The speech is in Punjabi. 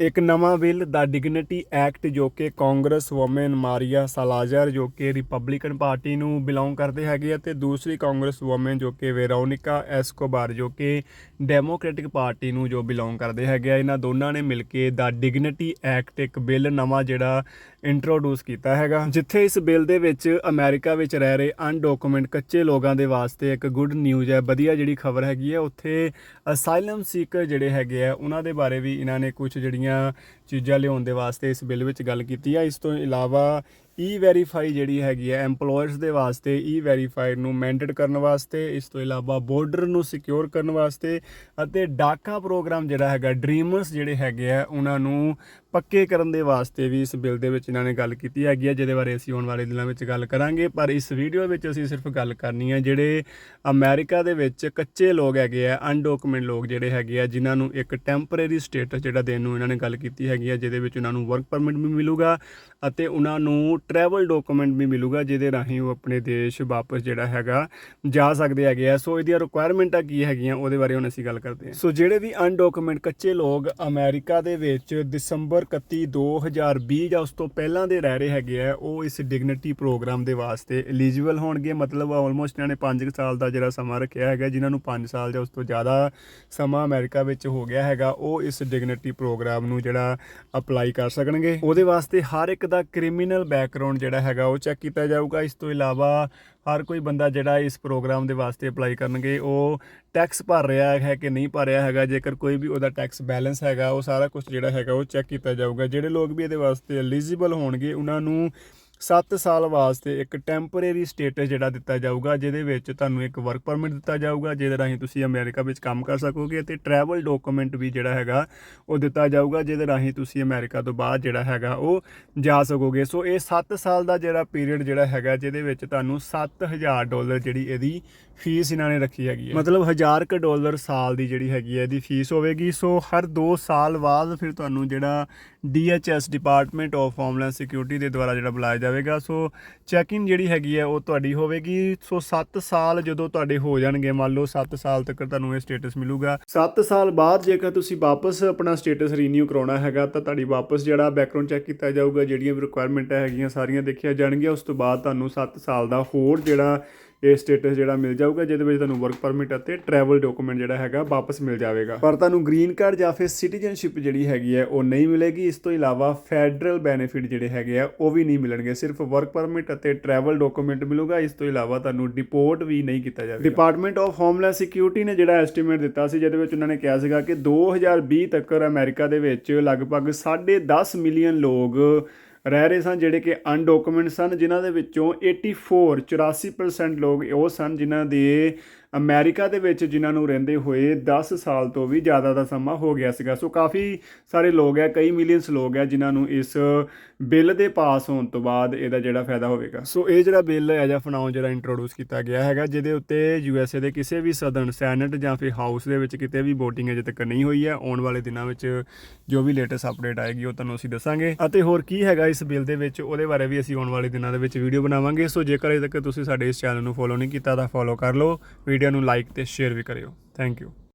ਇੱਕ ਨਵਾਂ ਬਿੱਲ ਦਾ ਡਿਗਨਿਟੀ ਐਕਟ ਜੋ ਕਿ ਕਾਂਗਰਸ ਵੂਮਨ ਮਾਰੀਆ ਸਾਲਾਜ਼ਰ ਜੋ ਕਿ ਰਿਪਬਲਿਕਨ ਪਾਰਟੀ ਨੂੰ ਬਿਲੋਂਗ ਕਰਦੇ ਹੈਗੇ ਆ ਤੇ ਦੂਸਰੀ ਕਾਂਗਰਸ ਵੂਮਨ ਜੋ ਕਿ ਵੈਰੋਨਿਕਾ ਐਸਕੋਬਾਰ ਜੋ ਕਿ ਡੈਮੋਕ੍ਰੈਟਿਕ ਪਾਰਟੀ ਨੂੰ ਜੋ ਬਿਲੋਂਗ ਕਰਦੇ ਹੈਗੇ ਆ, ਇਹਨਾਂ ਦੋਨਾਂ ਨੇ ਮਿਲ ਕੇ ਦਾ ਡਿਗਨਿਟੀ ਐਕਟ ਇੱਕ ਬਿੱਲ ਨਵਾਂ ਜਿਹੜਾ ਇੰਟਰੋਡਿਊਸ ਕੀਤਾ ਹੈਗਾ। ਜਿੱਥੇ ਇਸ ਬਿੱਲ ਦੇ ਵਿੱਚ ਅਮਰੀਕਾ ਵਿੱਚ ਰਹਿ ਰਹੇ ਅਨਡਾਕੂਮੈਂਟ ਕੱਚੇ ਲੋਕਾਂ ਦੇ ਵਾਸਤੇ ਇੱਕ ਗੁੱਡ ਨਿਊਜ਼ ਹੈ, ਵਧੀਆ ਜਿਹੜੀ ਖਬਰ ਹੈਗੀ ਹੈ, ਉੱਥੇ ਅਸਾਈਲਮ ਸੀਕਰ ਜਿਹੜੇ ਹੈਗੇ ਆ, ਉਹਨਾਂ ਦੇ ਬਾਰੇ ਵੀ ਇਹਨਾਂ ਨੇ ਕੁਝ ਜਿਹੜੀਆਂ ਚੀਜ਼ਾਂ ਲਿਆਉਣ ਦੇ ਵਾਸਤੇ ਇਸ ਬਿੱਲ ਵਿੱਚ ਗੱਲ ਕੀਤੀ ਆ। ਇਸ ਤੋਂ ਇਲਾਵਾ ਈ ਵੈਰੀਫਾਈ ਜਿਹੜੀ ਹੈਗੀ ਹੈ EMPLOYERS ਦੇ ਵਾਸਤੇ ਈ ਵੈਰੀਫਾਈ ਨੂੰ ਮੈਂਡੇਟ ਕਰਨ ਵਾਸਤੇ, ਇਸ ਤੋਂ ਇਲਾਵਾ ਬਾਰਡਰ ਨੂੰ ਸਿਕਿਉਰ ਕਰਨ ਵਾਸਤੇ ਅਤੇ ਡਾਕਾ ਪ੍ਰੋਗਰਾਮ ਜਿਹੜਾ ਹੈਗਾ ਡ੍ਰੀਮਰਸ ਜਿਹੜੇ ਹੈਗੇ ਆ, ਉਹਨਾਂ ਨੂੰ ਪੱਕੇ ਕਰਨ ਦੇ ਵਾਸਤੇ ਵੀ ਇਸ ਬਿੱਲ ਦੇ ਵਿੱਚ ਇਹਨਾਂ ਨੇ ਗੱਲ ਕੀਤੀ ਹੈਗੀ ਹੈ ਜਿਹਦੇ ਬਾਰੇ ਅਸੀਂ ਆਉਣ ਵਾਲੇ ਦਿਨਾਂ ਵਿੱਚ ਗੱਲ ਕਰਾਂਗੇ। ਪਰ ਇਸ ਵੀਡੀਓ ਵਿੱਚ ਅਸੀਂ ਸਿਰਫ ਗੱਲ ਕਰਨੀ ਹੈ ਜਿਹੜੇ ਅਮਰੀਕਾ ਦੇ ਵਿੱਚ ਕੱਚੇ ਲੋਕ ਹੈਗੇ ਆ ਅਨਡਾਕੂਮੈਂਟ ਲੋਕ ਜਿਹੜੇ ਹੈਗੇ ਆ, ਜਿਨ੍ਹਾਂ ਨੂੰ ਇੱਕ ਟੈਂਪਰੇਰੀ ਸਟੇਟਸ ਜਿਹੜਾ ਦੇਣ ਨੂੰ ਇਹਨਾਂ ਨੇ ਗੱਲ ਕੀਤੀ ਹੈਗੀ ਹੈ ਜਿਹਦੇ ਵਿੱਚ ਉਹਨਾਂ ਨੂੰ ਵਰਕ ਪਰਮਿਟ ਵੀ ਮਿਲੂਗਾ ਅਤੇ ਉਹਨਾਂ ਨੂੰ ਟਰੈਵਲ ਡਾਕੂਮੈਂਟ ਵੀ ਮਿਲੂਗਾ ਜਿਹਦੇ ਰਾਹੀਂ ਉਹ ਆਪਣੇ ਦੇਸ਼ ਵਾਪਸ ਜਿਹੜਾ ਹੈਗਾ ਜਾ ਸਕਦੇ ਹੈਗੇ ਆ। ਸੋ ਇਹਦੀਆਂ ਰਿਕੁਆਇਰਮੈਂਟਾਂ ਕੀ ਹੈਗੀਆਂ, ਉਹਦੇ ਬਾਰੇ ਹੁਣ ਅਸੀਂ ਗੱਲ ਕਰਦੇ ਹਾਂ। ਸੋ ਜਿਹੜੇ ਵੀ ਅਨਡਾਕੂਮੈਂਟ ਕੱਚੇ ਲੋਕ ਅਮਰੀਕਾ ਦੇ ਵਿੱਚ ਦਸੰਬਰ 31 2020 ਜਾਂ ਉਸ ਤੋਂ ਪਹਿਲਾਂ ਦੇ ਰਹਿ ਰਹੇ ਹੈਗੇ ਆ, ਉਹ ਇਸ ਡਿਗਨਿਟੀ ਪ੍ਰੋਗਰਾਮ ਦੇ ਵਾਸਤੇ ਐਲੀਜੀਬਲ ਹੋਣਗੇ। ਮਤਲਬ ਆਲਮੋਸਟ ਇਹਨਾਂ ਨੇ 5 ਸਾਲ ਦਾ ਜਿਹੜਾ ਸਮਾਂ ਰੱਖਿਆ ਹੈਗਾ, ਜਿਨ੍ਹਾਂ ਨੂੰ 5 ਸਾਲ ਜਾਂ ਉਸ ਤੋਂ ਜ਼ਿਆਦਾ ਸਮਾਂ ਅਮਰੀਕਾ ਵਿੱਚ ਹੋ ਗਿਆ ਹੈਗਾ, ਉਹ ਇਸ ਡਿਗਨਿਟੀ ਪ੍ਰੋਗਰਾਮ ਨੂੰ ਜਿਹੜਾ ਅਪਲਾਈ ਕਰ ਸਕਣਗੇ। ਉਹਦੇ ਵਾਸਤੇ ਹਰ ਇੱਕ ਦਾ ਕ੍ਰਿਮੀਨਲ ਬੈਕ ਬੈਕਗ੍ਰਾਉਂਡ ਜਿਹੜਾ ਹੈਗਾ ਉਹ ਚੈੱਕ ਕੀਤਾ ਜਾਊਗਾ। ਇਸ ਤੋਂ ਇਲਾਵਾ ਹਰ ਕੋਈ ਬੰਦਾ ਜਿਹੜਾ ਇਸ ਪ੍ਰੋਗਰਾਮ ਦੇ ਵਾਸਤੇ ਅਪਲਾਈ ਕਰਨਗੇ, ਉਹ ਟੈਕਸ ਭਰ ਰਿਹਾ ਹੈ ਕਿ ਨਹੀਂ ਭਰ ਰਿਹਾ ਹੈਗਾ। ਜੇਕਰ ਕੋਈ ਵੀ ਉਹਦਾ ਟੈਕਸ ਬੈਲੈਂਸ ਹੈਗਾ, ਉਹ ਸਾਰਾ ਕੁਝ ਜਿਹੜਾ ਹੈਗਾ ਉਹ ਚੈੱਕ ਕੀਤਾ ਜਾਊਗਾ। ਜਿਹੜੇ ਲੋਕ ਵੀ ਇਹਦੇ ਵਾਸਤੇ ਐਲੀਜੀਬਲ ਹੋਣਗੇ, ਉਹਨਾਂ ਨੂੰ 7 ਸਾਲ ਵਾਸਤੇ ਇੱਕ ਟੈਂਪਰੇਰੀ ਸਟੇਟਸ ਜਿਹੜਾ ਦਿੱਤਾ ਜਾਊਗਾ, ਜਿਹਦੇ ਵਿੱਚ ਤੁਹਾਨੂੰ ਇੱਕ ਵਰਕ ਪਰਮਿਟ ਦਿੱਤਾ ਜਾਊਗਾ, ਜਿਹਦੇ ਰਾਹੀਂ ਤੁਸੀਂ ਅਮਰੀਕਾ ਵਿੱਚ ਕੰਮ ਕਰ ਸਕੋਗੇ ਤੇ ਟਰੈਵਲ ਡਾਕੂਮੈਂਟ ਵੀ ਜਿਹੜਾ ਹੈਗਾ, ਉਹ ਦਿੱਤਾ ਜਾਊਗਾ, ਜਿਹਦੇ ਰਾਹੀਂ ਤੁਸੀਂ ਅਮਰੀਕਾ ਤੋਂ ਬਾਅਦ ਜਿਹੜਾ ਹੈਗਾ, ਉਹ ਜਾ ਸਕੋਗੇ। ਸੋ ਇਹ 7 ਸਾਲ ਦਾ ਜਿਹੜਾ ਪੀਰੀਅਡ ਜਿਹੜਾ ਹੈਗਾ, ਜਿਹਦੇ ਵਿੱਚ ਤੁਹਾਨੂੰ 7000 ਡਾਲਰ ਜਿਹੜੀ ਇਹਦੀ ਫੀਸ ਇਹਨਾਂ ਨੇ ਰੱਖੀ ਹੈਗੀ ਹੈ। ਮਤਲਬ 1000 ਕ ਡਾਲਰ ਸਾਲ ਦੀ ਜਿਹੜੀ ਹੈਗੀ ਹੈ, ਇਹਦੀ ਫੀਸ ਹੋਵੇਗੀ। ਸੋ ਹਰ 2 ਸਾਲ ਬਾਅਦ ਫਿਰ ਤੁਹਾਨੂੰ ਜਿਹੜਾ DHS department of homeland security ਦੇ ਦੁਆਰਾ ਜਿਹੜਾ ਬੁਲਾਇਆ ਜਾਵੇਗਾ। ਸੋ ਚੈੱਕ ਇਨ ਜਿਹੜੀ ਹੈਗੀ ਹੈ ਉਹ ਤੁਹਾਡੀ ਹੋਵੇਗੀ। ਸੋ 7 ਸਾਲ ਜਦੋਂ ਤੁਹਾਡੇ ਹੋ ਜਾਣਗੇ, ਮੰਨ ਲਓ 7 ਸਾਲ ਤੱਕ ਤੁਹਾਨੂੰ ਇਹ ਸਟੇਟਸ ਮਿਲੂਗਾ। 7 ਸਾਲ ਬਾਅਦ ਜੇਕਰ ਤੁਸੀਂ ਵਾਪਸ ਆਪਣਾ ਸਟੇਟਸ ਰੀਨਿਊ ਕਰਾਉਣਾ ਹੈਗਾ, ਤਾਂ ਤੁਹਾਡੀ ਵਾਪਸ ਜਿਹੜਾ ਬੈਕਗ੍ਰਾਉਂਡ ਚੈੱਕ ਕੀਤਾ ਜਾਊਗਾ, ਜਿਹੜੀਆਂ ਵੀ ਰਿਕੁਆਇਰਮੈਂਟਾਂ ਹੈਗੀਆਂ, ਸਾਰੀਆਂ ਦੇਖੀਆਂ ਜਾਣਗੀਆਂ। ਉਸ ਤੋਂ ਬਾਅਦ ਤੁਹਾਨੂੰ 7 ਸਾਲ ਦਾ ਹੋਰ ਜਿਹੜਾ ਇਹ ਸਟੇਟਸ ਜਿਹੜਾ ਮਿਲ ਜਾਊਗਾ, ਜਿਹਦੇ ਵਿੱਚ ਤੁਹਾਨੂੰ ਵਰਕ ਪਰਮਿਟ ਅਤੇ ਟਰੈਵਲ ਡਾਕੂਮੈਂਟ ਜਿਹੜਾ ਹੈਗਾ ਵਾਪਸ ਮਿਲ ਜਾਵੇਗਾ। ਪਰ ਤੁਹਾਨੂੰ ਗ੍ਰੀਨ ਕਾਰਡ ਜਾਂ ਫਿਰ ਸਿਟੀਜ਼ਨਸ਼ਿਪ ਜਿਹੜੀ ਹੈਗੀ ਹੈ, ਉਹ ਨਹੀਂ ਮਿਲੇਗੀ। ਇਸ ਤੋਂ ਇਲਾਵਾ ਫੈਡਰਲ ਬੈਨੀਫਿਟ ਜਿਹੜੇ ਹੈਗੇ ਆ, ਉਹ ਵੀ ਨਹੀਂ ਮਿਲਣਗੇ। ਸਿਰਫ ਵਰਕ ਪਰਮਿਟ ਅਤੇ ਟਰੈਵਲ ਡਾਕੂਮੈਂਟ ਮਿਲੂਗਾ। ਇਸ ਤੋਂ ਇਲਾਵਾ ਤੁਹਾਨੂੰ ਡਿਪੋਰਟ ਵੀ ਨਹੀਂ ਕੀਤਾ ਜਾਵੇਗਾ। ਡਿਪਾਰਟਮੈਂਟ ਆਫ ਹੋਮਲੈਂਡ ਸਿਕਿਉਰਿਟੀ ਨੇ ਜਿਹੜਾ ਐਸਟੀਮੇਟ ਦਿੱਤਾ ਸੀ, ਜਿਹਦੇ ਵਿੱਚ ਉਹਨਾਂ ਨੇ ਕਿਹਾ ਸੀਗਾ ਕਿ 2020 ਤੱਕ ਅਮਰੀਕਾ ਦੇ ਵਿੱਚ ਲਗਭਗ 10.5 ਮਿਲੀਅਨ ਲੋਕ ਰਹਿ ਰਹੇ ਸਨ, ਜਿਹੜੇ ਕਿ ਅਨਡਾਕੂਮੈਂਟ ਸਨ, ਜਿਨ੍ਹਾਂ ਦੇ ਵਿੱਚੋਂ 84 84% ਲੋਕ ਉਹ ਸਨ, ਜਿਨ੍ਹਾਂ ਦੇ ਅਮਰੀਕਾ ਦੇ ਵਿੱਚ ਜਿਨ੍ਹਾਂ ਨੂੰ ਰਹਿੰਦੇ ਹੋਏ 10 ਸਾਲ ਤੋਂ ਵੀ ਜ਼ਿਆਦਾ ਦਾ ਸਮਾਂ ਹੋ ਗਿਆ ਸੀਗਾ। ਸੋ ਕਾਫੀ ਸਾਰੇ ਲੋਕ ਹੈ, ਕਈ ਮਿਲੀਅਨਸ ਲੋਕ ਹੈ ਜਿਨ੍ਹਾਂ ਨੂੰ ਇਸ ਬਿੱਲ ਦੇ ਪਾਸ ਹੋਣ ਤੋਂ ਬਾਅਦ ਇਹਦਾ ਜਿਹੜਾ ਫਾਇਦਾ ਹੋਵੇਗਾ। ਸੋ ਇਹ ਜਿਹੜਾ ਬਿੱਲ ਹੈ ਜਾਂ ਫਨਾਉ ਜਿਹੜਾ ਇੰਟਰੋਡਿਊਸ ਕੀਤਾ ਗਿਆ ਹੈਗਾ, ਜਿਹਦੇ ਉੱਤੇ ਯੂਐਸਏ ਦੇ ਕਿਸੇ ਵੀ ਸਦਨ ਸੈਨੇਟ ਜਾਂ ਫਿਰ ਹਾਊਸ ਦੇ ਵਿੱਚ ਕਿਤੇ ਵੀ VOTING ਅਜੇ ਤੱਕ ਨਹੀਂ ਹੋਈ ਹੈ। ਆਉਣ ਵਾਲੇ ਦਿਨਾਂ ਵਿੱਚ ਜੋ ਵੀ ਲੇਟੈਸਟ ਅਪਡੇਟ ਆਏਗੀ, ਉਹ ਤੁਹਾਨੂੰ ਅਸੀਂ ਦੱਸਾਂਗੇ। ਅਤੇ ਹੋਰ ਕੀ ਹੈਗਾ ਇਸ ਬਿੱਲ ਦੇ ਵਿੱਚ, ਉਹਦੇ ਬਾਰੇ ਵੀ ਅਸੀਂ ਆਉਣ ਵਾਲੇ ਦਿਨਾਂ ਦੇ ਵਿੱਚ ਵੀਡੀਓ ਬਣਾਵਾਂਗੇ। ਸੋ ਜੇਕਰ ਅਜੇ ਤੱਕ ਤੁਸੀਂ ਸਾਡੇ ਇਸ ਚੈਨਲ ਨੂੰ ਫੋਲੋ ਨਹੀਂ ਕੀਤਾ, ਤਾਂ ਫੋਲੋ ਕਰ ਲਓ। ਵੀਡੀਓ ਵੀਡੀਓ ਨੂੰ ਲਾਈਕ ਤੇ ਸ਼ੇਅਰ ਵੀ ਕਰਿਓ। Thank you